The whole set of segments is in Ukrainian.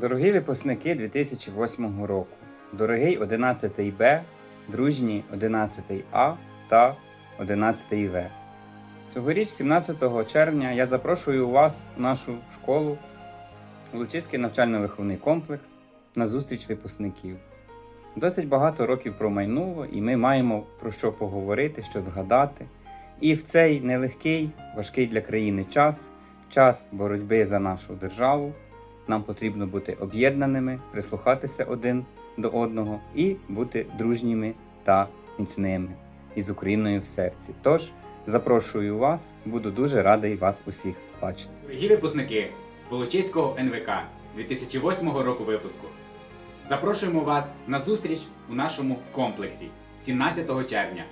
Дорогі випускники 2008 року, дорогий 11 Б, дружній 11 А та 11 В. Цьогоріч, 17 червня, я запрошую вас в нашу школу, Лучиський навчально-виховний комплекс, на зустріч випускників. Досить багато років промайнуло, і ми маємо про що поговорити, що згадати. І в цей нелегкий, важкий для країни час, час боротьби за нашу державу, нам потрібно бути об'єднаними, прислухатися один до одного і бути дружніми та міцними із Україною в серці. Тож запрошую вас, буду дуже радий вас усіх бачити. Дорогі випускники Волочиського НВК 2008 року випуску. Запрошуємо вас на зустріч у нашому комплексі 17 червня.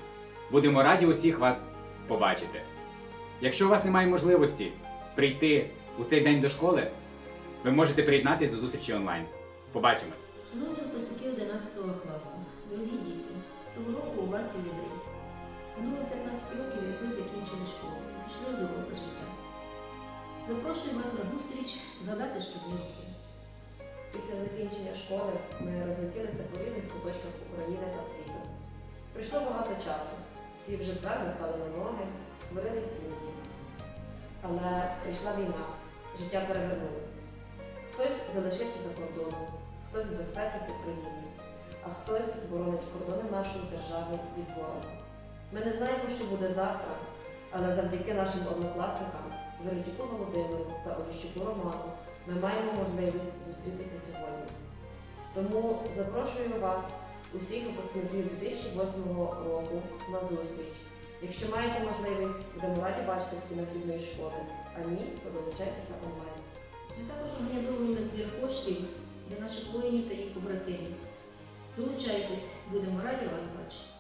Будемо раді усіх вас побачити. Якщо у вас немає можливості прийти у цей день до школи, ви можете приєднатися до зустрічі онлайн. Побачимось! Шановні випускники 11 класу, дорогі діти, цього року у вас ювілей. Минуло 15 років, як ви закінчили школу, пішли у доросле життя. Запрошую вас на зустріч згадати шкільні роки. Після закінчення школи ми розлетілися по різних куточках України та світу. Пройшло багато часу. Всі вже твердо стали на ноги, створили сім'ї. Але прийшла війна, життя перевернулося. Залишився за кордоном, хтось в безпеці та країні, а хтось боронить кордони нашої держави від ворога. Ми не знаємо, що буде завтра, але завдяки нашим однокласникам Веретюку Володимиру та Оліщуку Роману ми маємо можливість зустрітися сьогодні. Тому запрошую вас, усіх випускників 2008 року, на зустріч. Якщо маєте можливість, будемо раді бачити в стінах рідної школи, а ні, то долучайтеся онлайн. Ми також організовуємо збір коштів для наших воїнів та їх побратимів. Долучайтесь, будемо раді вас бачити.